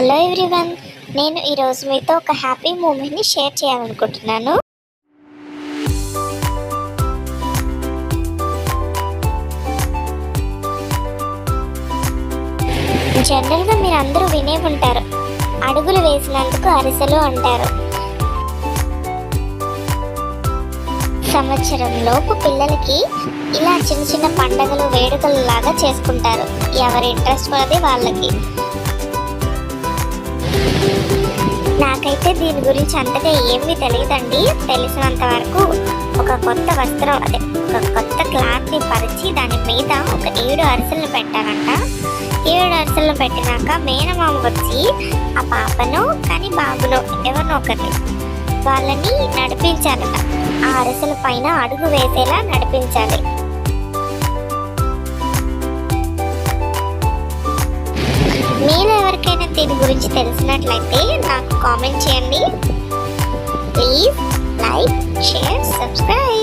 Hello everyone నేను ఈరోజు మీతో ఒక హ్యాపీ మూమెంట్ని షేర్ చేయాలనుకుంటున్నాను. జనరల్గా మీరు అందరూ వినే ఉంటారు అడుగులు వేసినందుకు అరిసెలు అంటారు. సంవత్సరంలోపు పిల్లలకి ఇలా చిన్న చిన్న పండగలు వేడుకలు లాగా చేసుకుంటారు. ఎవరి ఇంట్రెస్ట్ అది వాళ్ళకి. అయితే దీని గురించి అంతగా ఏమీ తెలియదండి. తెలిసినంత వరకు ఒక కొత్త వస్త్రం అదే ఒక కొత్త క్లాత్ని పరిచి దాని మీద ఒక ఏడు అరిసెలను పెట్టారంట. ఏడు అరిసెలను పెట్టినాక మేనమామ వచ్చి ఆ పాపను కానీ బాబును ఎవరినో ఒకరిని వాళ్ళని నడిపించారట. ఆ అరిసెల పైన అడుగు వేసేలా నడిపించాలి. మీరు ఎవరికైనా దీని గురించి తెలిసినట్లయితే కామెంట్ చేయండి ప్లీజ్ లైక్ షేర్ సబ్స్క్రైబ్